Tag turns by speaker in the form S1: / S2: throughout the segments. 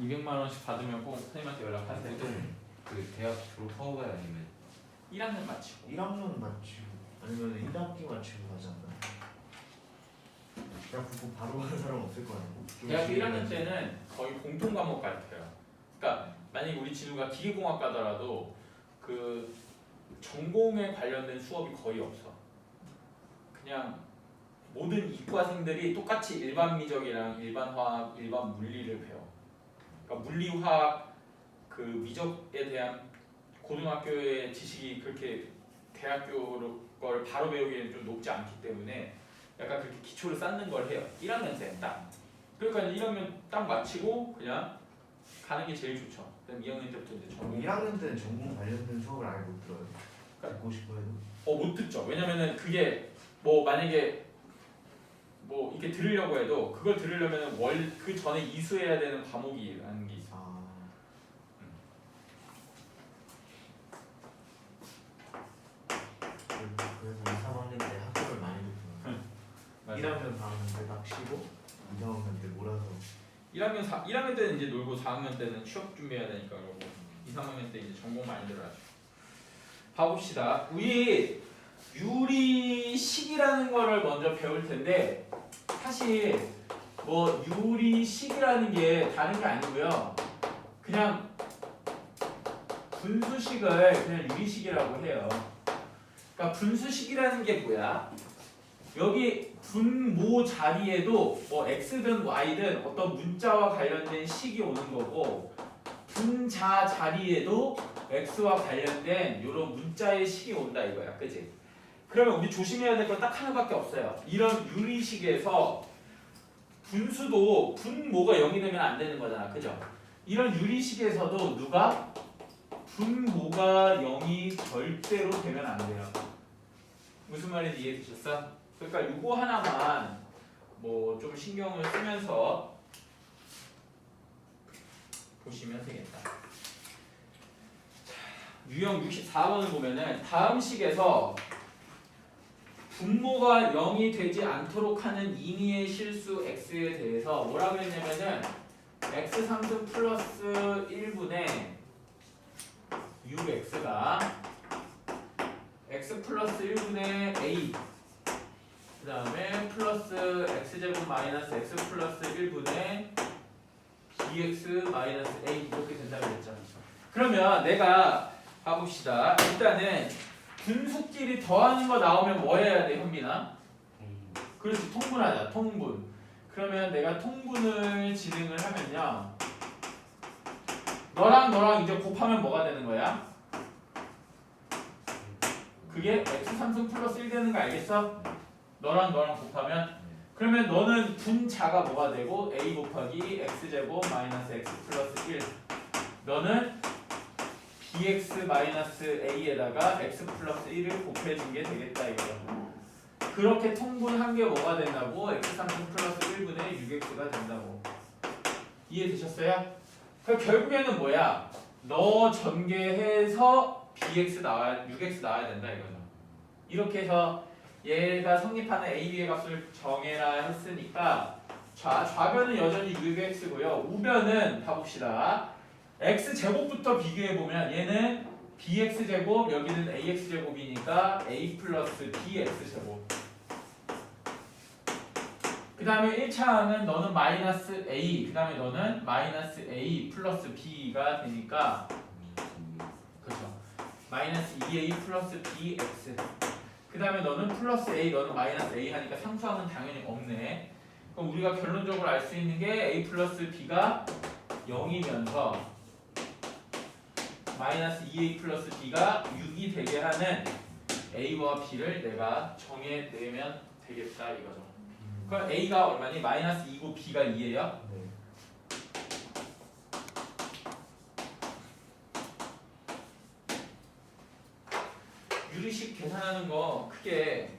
S1: 200만 원씩 받으면 꼭 선생님한테 연락하세요.
S2: 보통 그 대학 졸업하고 가요 아니면
S1: 1학년 마치고.
S3: 1학년 맞추고 아니면 1학기 맞추고 하지 않나? 대학 붙고 바로 하는 사람 없을 거 아니고 좀
S1: 대학교
S3: 시간이
S1: 1학년 때는 거의 공통 과목 같아요. 그러니까 만약에 우리 진우가 기계공학과더라도 그 전공에 관련된 수업이 거의 없어. 그냥 모든 이과생들이 똑같이 일반 미적이랑 일반 화학, 일반 물리를 배워. 그러니까 물리, 화학, 그 미적에 대한 고등학교의 지식이 그렇게 대학교 걸 바로 배우기에는 좀 높지 않기 때문에 약간 그렇게 기초를 쌓는 걸 해요. 1학년 때 딱. 그러니까 1학년 딱 마치고 그냥 가는 게 제일 좋죠. 그다음 2학년 때부터 이제
S3: 그럼
S1: 전공.
S3: 1학년 때는 전공 관련된 수업을 아예 못 들어요. 듣고 싶어 해도.
S1: 어못 듣죠. 왜냐면은 그게 뭐 만약에 뭐 이렇게 들으려고 해도 그걸 들으려면 월 그 전에 이수해야 되는 과목이라는 게 있어.
S3: 아. 그래서 2, 3학년 때 학교를 많이 듣구나.
S1: 맞아.
S3: 1학년 방학때 딱 쉬고 2, 3학년 때 몰아서
S1: 1학년 4 1학년 때는 이제 놀고 4학년 때는 취업 준비해야 되니까 그러고 2, 3학년 때 이제 전공 많이 들어야죠. 봐봅시다. 우리 유리식이라는 거를 먼저 배울 텐데 사실 뭐 유리식이라는 게 다른 게 아니고요. 그냥 분수식을 그냥 유리식이라고 해요. 그러니까 분수식이라는 게 뭐야? 여기 분모 자리에도 뭐 x든 y든 어떤 문자와 관련된 식이 오는 거고 분자 자리에도 x와 관련된 이런 문자의 식이 온다 이거야, 그지? 그러면 우리 조심해야 될 건 딱 하나밖에 없어요. 이런 유리식에서 분수도 분모가 0이 되면 안 되는 거잖아, 그죠? 이런 유리식에서도 누가 분모가 0이 절대로 되면 안 돼요. 무슨 말인지 이해되셨어? 그러니까 이거 하나만 뭐 좀 신경을 쓰면서 보시면 되겠다. 자, 유형 64번을 보면은 다음 식에서 분모가 0이 되지 않도록 하는 임의의 실수 x에 대해서 뭐라 그랬냐면은 x 상승 플러스 1분의 6x가 x 플러스 1분의 a 그 다음에 플러스 x제곱 마이너스 x 플러스 1분의 bx 마이너스 a 이렇게 된다고 그랬죠. 그러면 내가 봐봅시다. 일단은 분수끼리 더하는 거 나오면 뭐 해야 돼, 현빈아? 그렇지, 통분하자, 통분. 그러면 내가 통분을 진행을 하면요. 너랑 너랑 이제 곱하면 뭐가 되는 거야? 그게 x 상승 플러스 1 되는 거 알겠어? 너랑 너랑 곱하면 그러면 너는 분자가 뭐가 되고 a 곱하기 x제곱 마이너스 x 플러스 1 너는 bx 마이너스 a에다가 x 플러스 1을 곱해준 게 되겠다 이거죠 그렇게 통분한 게 뭐가 된다고 x 상승 플러스 1분의 6x가 된다고 이해되셨어요? 그럼 결국에는 뭐야 너 전개해서 bx 나와 6x 나와야 된다 이거죠 이렇게 해서 얘가 성립하는 a, b의 값을 정해라 했으니까 좌, 좌변은 여전히 6x고요. 우변은 봐봅시다. X 제곱부터 비교해 보면 얘는 bx 제곱 여기는 ax 제곱이니까 a 플러스 bx 제곱. 그 다음에 1차항은 너는 마이너스 a, 그 다음에 너는 마이너스 a 플러스 b가 되니까 그렇죠. 마이너스 2a 플러스 bx. 그 다음에 너는 플러스 a, 너는 마이너스 a 하니까 상수항은 당연히 없네. 그럼 우리가 결론적으로 알 수 있는 게 a 플러스 b가 0이면서 마이너스 2a 플러스 b가 6이 되게 하는 a와 b를 내가 정해내면 되겠다 이거죠. 그럼 a가 얼마니? 마이너스 2고 b가 2예요.
S3: 네.
S1: 유리식 계산하는 거 크게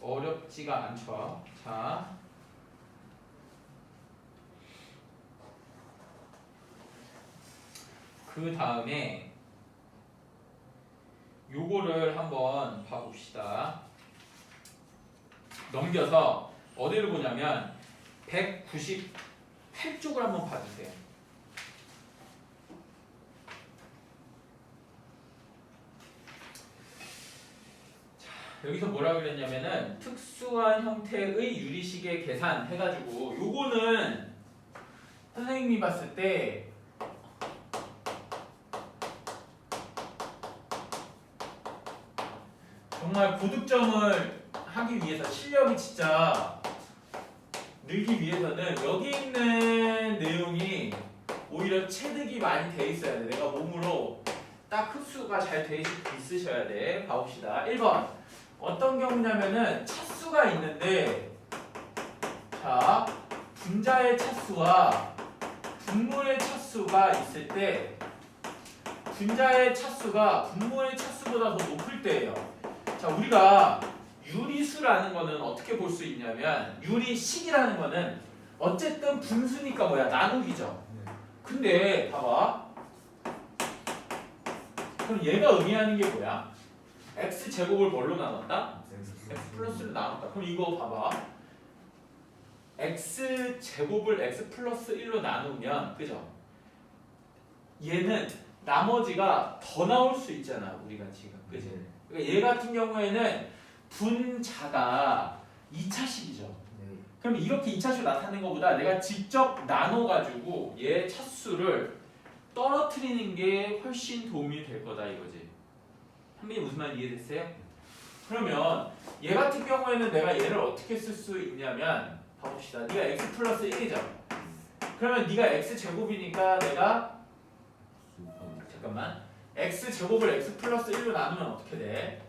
S1: 어렵지가 않죠. 자. 그 다음에 요거를 한번 봐봅시다. 넘겨서 어디를 보냐면 198 8쪽을 한번 봐주세요. 자, 여기서 뭐라 그랬냐면은 특수한 형태의 유리시계 계산 해가지고 요거는 선생님이 봤을 때 정말 고득점을 하기 위해서 실력이 진짜 늘기 위해서는 여기 있는 내용이 오히려 체득이 많이 돼 있어야 돼. 내가 몸으로 딱 흡수가 잘 돼 있으셔야 돼. 봐봅시다. 1번. 어떤 경우냐면은 차수가 있는데 자, 분자의 차수와 분모의 차수가 있을 때 분자의 차수가 분모의 차수보다 더 높을 때예요. 자, 우리가 유리수라는 거는 어떻게 볼 수 있냐면 유리식이라는 거는 어쨌든 분수니까 뭐야 나누기죠.
S3: 네.
S1: 근데 봐봐. 그럼 얘가 의미하는 게 뭐야? x 제곱을 뭘로 나눴다? x 플러스로 나눴다. 그럼 이거 봐봐. x 제곱을 x 플러스 1로 나누면 그죠? 얘는 나머지가 더 나올 수 있잖아. 우리가 지금 그지?
S3: 네.
S1: 그러니까 얘 같은 경우에는 분자가 2차식이죠.
S3: 네.
S1: 그럼 이렇게 2차식으로 나타내는 것보다 내가 직접 나눠가지고 얘 차수를 떨어뜨리는 게 훨씬 도움이 될 거다 이거지. 한민이 무슨 말 이해됐어요? 그러면 얘 같은 경우에는 내가 얘를 어떻게 쓸 수 있냐면 봐봅시다. 네가 x 플러스 1이죠. 그러면 네가 x 제곱이니까 내가 잠깐만 x 제곱을 x 플러스 1로 나누면 어떻게 돼?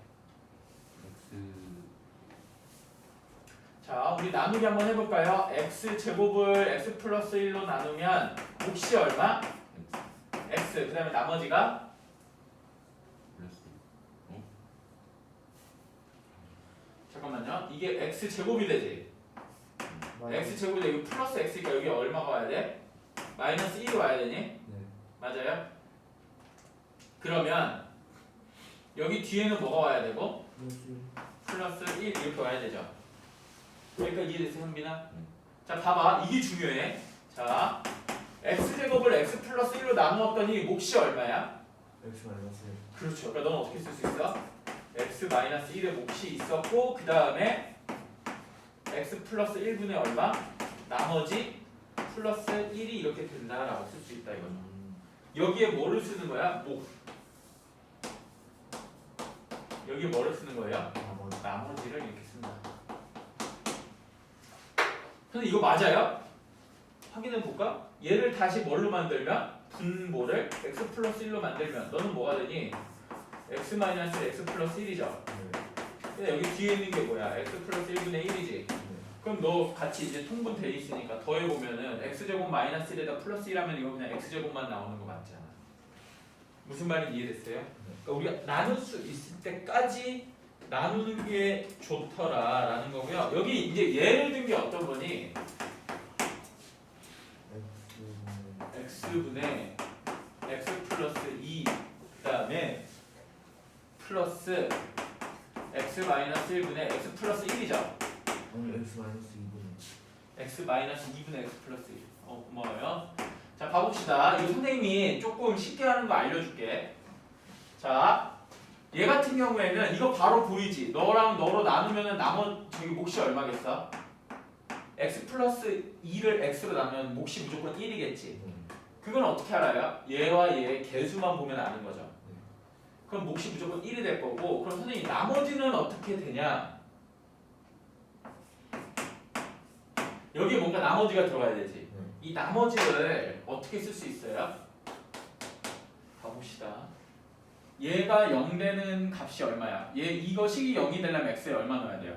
S1: 자, 우리 나누기 한번 해볼까요? x 제곱을 x 플러스 1로 나누면 몫이 얼마? x. 그 다음에 나머지가 잠깐만요. 이게 x 제곱이 되지. x 제곱이 되고 플러스 x니까 여기 얼마가 와야 돼? 마이너스 1이 와야 되니?
S3: 네.
S1: 맞아요? 그러면 여기 뒤에는 뭐가 와야 되고? 플러스 1 이렇게 와야 되죠. 여기까지 이해됐어, 현빈아?
S2: 응.
S1: 자, 봐봐. 이게 중요해. 자, x제곱을 x 플러스 1로 나누었더니 몫이 얼마야?
S3: X 마이너스
S1: 그렇죠. 그러니까 넌 어떻게 쓸 수 있어? x 마이너스 1의 몫이 있었고 그 다음에 x 플러스 1분의 얼마? 나머지 플러스 1이 이렇게 된다라고 쓸 수 있다 이거죠.
S3: 음.
S1: 여기에 뭐를 쓰는 거야? 목. 여기에 뭐를 쓰는 거예요?
S3: 나머지
S1: 나머지를 이렇게 쓴다. 근데 이거 맞아요? 확인해 볼까? 얘를 다시 뭘로 만들면 분모를 x 플러스 1로 만들면 너는 뭐가 되니? x 마이너스 x 플러스 1이죠.
S3: 네.
S1: 근데 여기 뒤에 있는 게 뭐야? x 플러스 1분의 1이지.
S3: 네.
S1: 그럼 너 같이 이제 통분 돼 있으니까 더해 보면은 x 제곱 마이너스 1에다 플러스 1 하면 이거 그냥 x 제곱만 나오는 거 맞잖아. 무슨 말인지 이해됐어요? 그러니까 우리가 나눌 수 있을 때까지 나누는 게 좋더라라는 거고요. 여기 이제 예를 든 게 어떤 거니? x분의 x 플러스 2 그다음에 플러스 x 마이너스 1분의 x 플러스 1이죠.
S3: 오늘 X 마이너스 2분의
S1: x 마이너스 2분의 x 플러스 1. 어 고마워요. 자 봐봅시다. 이 선생님이 조금 쉽게 하는 거 알려줄게. 자, 얘 같은 경우에는 이거 바로 보이지. 너랑 너로 나누면은 나머 저기 몫이 얼마겠어? x 플러스 2를 x로 나누면 몫이 무조건 1이겠지.
S3: 네.
S1: 그건 어떻게 알아요? 얘와 얘의 개수만 보면 아는 거죠. 그럼 몫이 무조건 1이 될 거고 그럼 선생님 나머지는 어떻게 되냐? 여기에 뭔가 나머지가 들어가야 되지.
S3: 네.
S1: 이 나머지를 어떻게 쓸 수 있어요? 가봅시다. 얘가 0 되는 값이 얼마야? 얘 이거 식이 0이 되려면 x에 얼마 넣어야 돼요?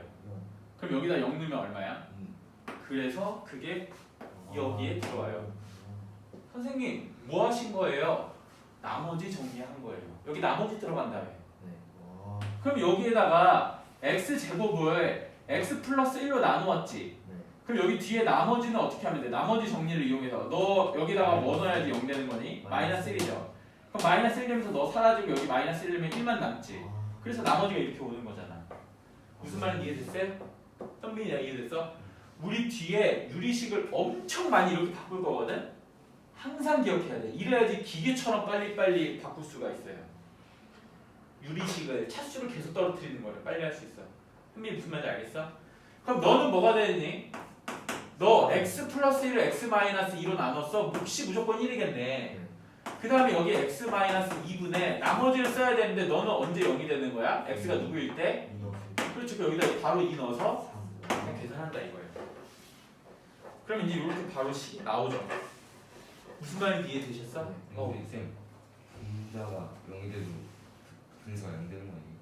S1: 그럼 여기다 0 넣으면 얼마야? 그래서 그게 여기에 들어와요. 선생님 뭐 하신 거예요? 나머지 정리한 거예요. 여기 나머지 들어간 다음에.
S3: 네. 와.
S1: 그럼 여기에다가 x 제곱을 x 플러스 1로 나누었지.
S3: 네.
S1: 그럼 여기 뒤에 나머지는 어떻게 하면 돼? 나머지 정리를 이용해서 너 여기다가 뭐 넣어야지 0 되는 거니? 마이너스 1이죠. 그럼 마이너스 1 되면서 너 사라지고 여기 마이너스 1 되면 1만 남지.
S3: 아.
S1: 그래서 나머지가 이렇게 오는 거잖아. 무슨 말인지 이해됐어요? 선민이야 이해됐어? 우리 뒤에 유리식을 엄청 많이 이렇게 바꿀 거거든. 항상 기억해야 돼. 이래야지 기계처럼 빨리빨리 바꿀 수가 있어요. 유리식을 차수를 계속 떨어뜨리는 거를 빨리 할 수 있어. 현미 무슨 말인지 알겠어? 그럼 너는 뭐가 되니? 너 x 플러스 1을 x 마이너스 2로 나눴어. 몫이 무조건 1이겠네. 그 다음에 여기 x 마이너스 2분의 나머지를 써야 되는데 너는 언제 0이 되는 거야? x가 누구일 때? 그렇죠. 그럼 여기다 바로 2 넣어서 그냥 계산한다 이거예요. 그럼 이제 이렇게 바로 식이 나오죠. 무슨 말인지 이해되셨어?
S2: 어, 쌤. 분자가 0이 돼도 분수가 0 되는 거 아니에요?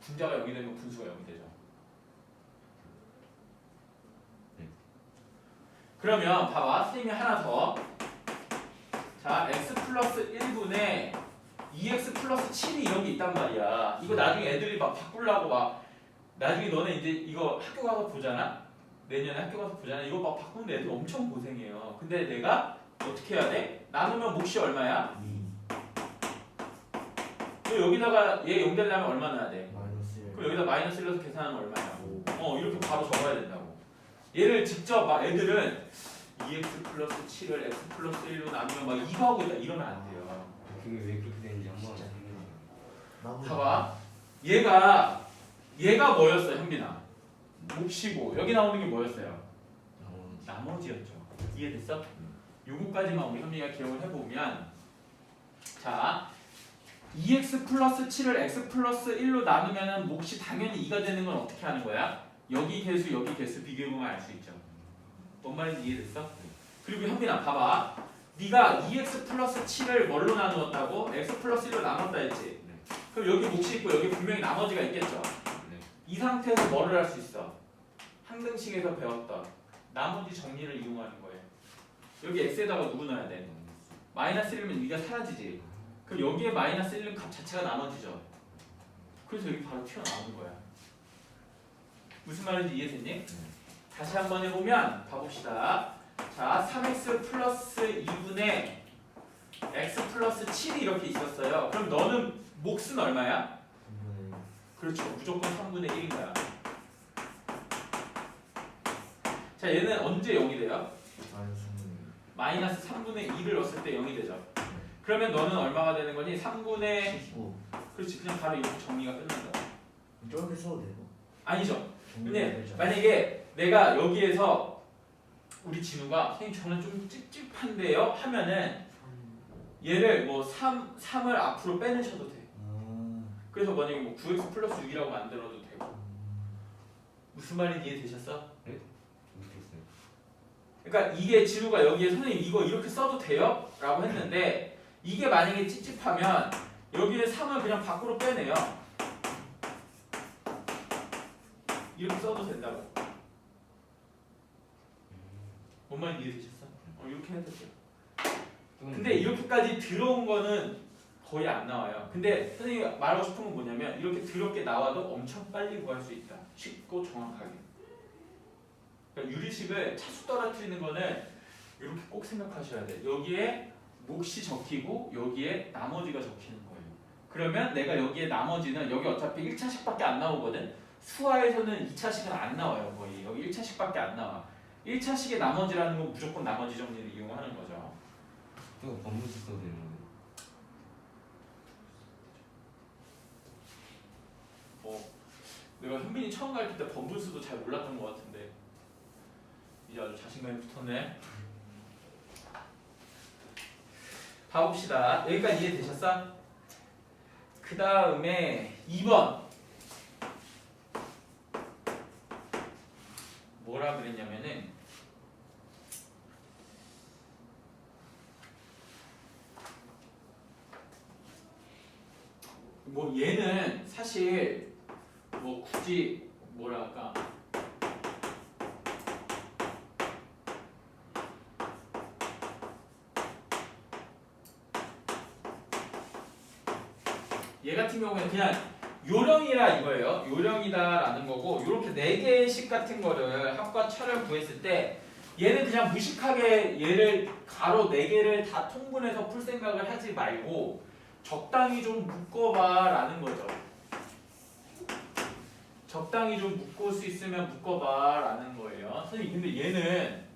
S1: 분자가 0이 되면 분수가 0이 되죠.
S2: 네.
S1: 그러면 봐봐. 선생님이 하나 더. 자, x 플러스 1분의 2x 플러스 7이 이런 게 있단 말이야. 이거 나중에 애들이 막 바꾸려고 막 나중에 너네 이제 이거 학교 가서 보잖아. 내년에 학교 가서 보잖아. 이거 막 바꾸는데 애들 엄청 고생해요. 근데 내가 어떻게 해야 돼? 나누면 몫이 얼마야? 너 여기다가 얘0 되려면 얼마 넣어야 돼? 그럼 여기다 마이너스 1 넣어서 계산하면 얼마야? 어 이렇게 바로 적어야 된다고 얘를 직접 막 애들은 2x 플러스 7을 x 플러스 1로 나누면 막 이거 하고 있다 이러면 안 돼요.
S2: 그게 왜 그렇게 되는지 한번
S1: 봐봐. 얘가 얘가 뭐였어 현빈아? 몫이고. 여기 나오는 게 뭐였어요? 나머지였죠. 이해됐어? 요거까지만 우리 현빈이가 기억을 해보면 자 2x 플러스 7을 x 플러스 1로 나누면 몫이 당연히 2가 되는 건 어떻게 하는 거야? 여기 개수 여기 개수 비교해보면 알 수 있죠 뭔 말인지 이해됐어? 그리고 현빈아 봐봐 네가 2x 플러스 7을 뭘로 나누었다고? x 플러스 1로 나눴다 했지?
S2: 네.
S1: 그럼 여기 몫이 있고 여기 분명히 나머지가 있겠죠?
S2: 네.
S1: 이 상태에서 뭐를 할 수 있어? 항등식에서 배웠던 나머지 정리를 이용하는 거예요 여기 x에다가 누구 넣어야 돼? 마이너스 1이면 위가 사라지지 그럼 여기에 마이너스 1은 값 자체가 나눠지죠. 그래서 여기 바로 튀어나오는 거야. 무슨 말인지 이해됐니? 다시 한번 해보면 봐봅시다. 자, 3x 플러스 2분의 x 플러스 7이 이렇게 있었어요. 그럼 너는 몫은 얼마야? 그렇죠. 무조건 3분의 1인 거야. 자, 얘는 언제 0이 돼요? 마이너스 3분의 2를 넣었을 때 0이 되죠. 그러면 너는 얼마가 되는 거니? 3분의 그렇지 그냥 바로 이렇게 정리가 끝난다.
S3: 저렇게 써도 돼요?
S1: 아니죠. 근데 만약에 내가 여기에서 우리 진우가 선생님 저는 좀 찝찝한데요 하면은 얘를 뭐 3, 3을 앞으로 빼내셔도 돼. 그래서 만약에 뭐 9x 플러스 6이라고 만들어도 되고 무슨 말인지 이해되셨어?
S2: 모르겠어요.
S1: 그러니까 이게 진우가 여기에 선생님 이거 이렇게 써도 돼요? 라고 했는데 이게 만약에 찝찝하면 여기에 3을 그냥 밖으로 빼내요 이렇게 써도 된다고 뭔 말인지 이해되셨어? 어, 이렇게 해도 돼요 근데 이렇게까지 들어온 거는 거의 안 나와요 근데 선생님이 말하고 싶은 건 뭐냐면 이렇게 더럽게 나와도 엄청 빨리 구할 수 있다 쉽고 정확하게 그러니까 유리식을 차수 떨어뜨리는 거는 이렇게 꼭 생각하셔야 돼. 여기에 몫이 적히고 여기에 나머지가 적히는 거예요. 그러면 내가 여기에 나머지는 여기 어차피 1차식밖에 안 나오거든. 수화에서는 2차식은 안 나와요. 거의 여기 1차식밖에 안 나와. 1차식의 나머지라는 건 무조건 나머지 정리를 이용하는 거죠.
S2: 또 법문수 써도 되는 거예요
S1: 뭐 내가 현빈이 처음 가르칠 때 번분수도 잘 몰랐던 것 같은데 이제 아주 자신감이 붙었네. 봐봅시다. 여기까지 이해되셨어? 그 다음에 2번 뭐라 그랬냐면은 뭐 얘는 사실 뭐 굳이 뭐랄까? 얘 같은 경우에는 그냥 요령이라 이거예요. 요령이다라는 거고 이렇게 네 개씩 같은 거를 합과 차를 구했을 때 얘는 그냥 무식하게 얘를 가로 네 개를 다 통분해서 풀 생각을 하지 말고 적당히 좀 묶어봐라는 거죠. 적당히 좀 묶을 수 있으면 묶어봐라는 거예요. 선생님 근데 얘는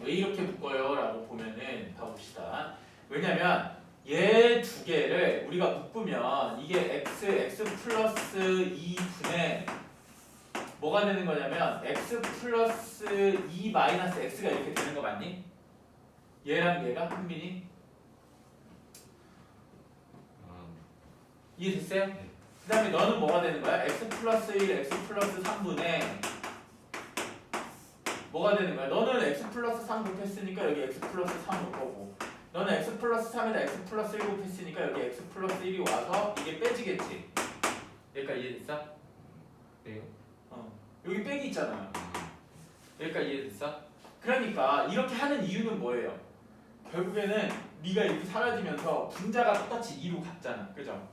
S1: 왜 이렇게 묶어요 라고 보면은 봐봅시다. 왜냐면 얘 두 개를 우리가 묶으면 이게 x x 플러스 2분의 뭐가 되는 거냐면 x 플러스 2 마이너스 x가 이렇게 되는 거 맞니? 얘랑 얘가 한민이
S2: 아,
S1: 이해됐어요?
S2: 네.
S1: 그 다음에 너는 뭐가 되는 거야? x 플러스 1, x 플러스 3분의 뭐가 되는 거야? 너는 x 플러스 3 곱했으니까 여기 x 플러스 3 올 거고 너는 x 플러스 3에다 x 플러스 1 곱했으니까 여기 x 플러스 1이 와서 이게 빼지겠지 여기까지 이해됐어?
S2: 빼요?
S1: 어 여기 빼기 있잖아요 여기까지 이해됐어? 그러니까 이렇게 하는 이유는 뭐예요? 결국에는 네가 이렇게 사라지면서 분자가 똑같이 2로 갔잖아 그죠?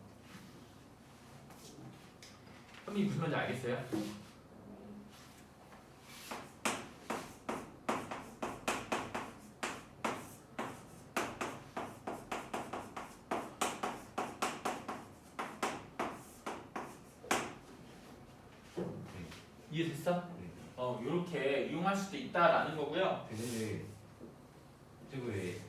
S1: 선생님 무슨 말인지 알겠어요?
S2: 네.
S1: 이해됐어?
S2: 네.
S1: 어 이용할 수도 있다라는 거고요
S2: 저거 왜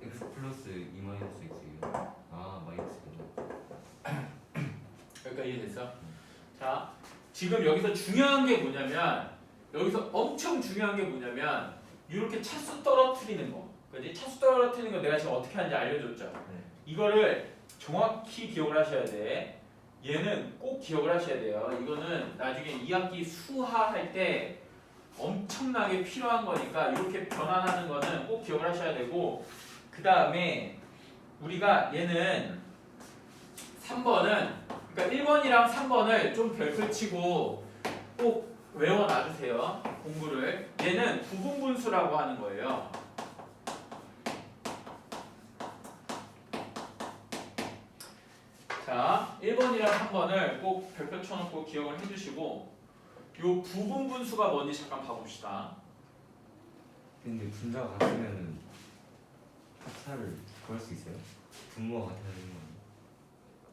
S2: 그, x 플러스 2 마이너스 x예요? 아 마이너스
S1: 여기까지 이해됐어? 자 지금 여기서 중요한 게 뭐냐면 여기서 엄청 중요한 게 뭐냐면 이렇게 차수 떨어뜨리는 거 그지? 차수 떨어뜨리는 거 내가 지금 어떻게 하는지 알려줬죠?
S3: 네.
S1: 이거를 정확히 기억을 하셔야 돼. 얘는 꼭 기억을 하셔야 돼요. 이거는 나중에 2학기 수화 할 때 엄청나게 필요한 거니까 이렇게 변환하는 거는 꼭 기억을 하셔야 되고 그 다음에 우리가 얘는 3번은 그러니까 1번이랑 3번을 좀 별표 치고 꼭 외워놔주세요. 공부를 얘는 부분분수라고 하는 거예요. 자, 1번이랑 3번을 꼭 별표 쳐놓고 기억을 해주시고 요 부분 분수가 뭔지 잠깐 봐봅시다.
S2: 근데 분자가 같으면은 합차를 구할 수 있어요? 분모가 되는 거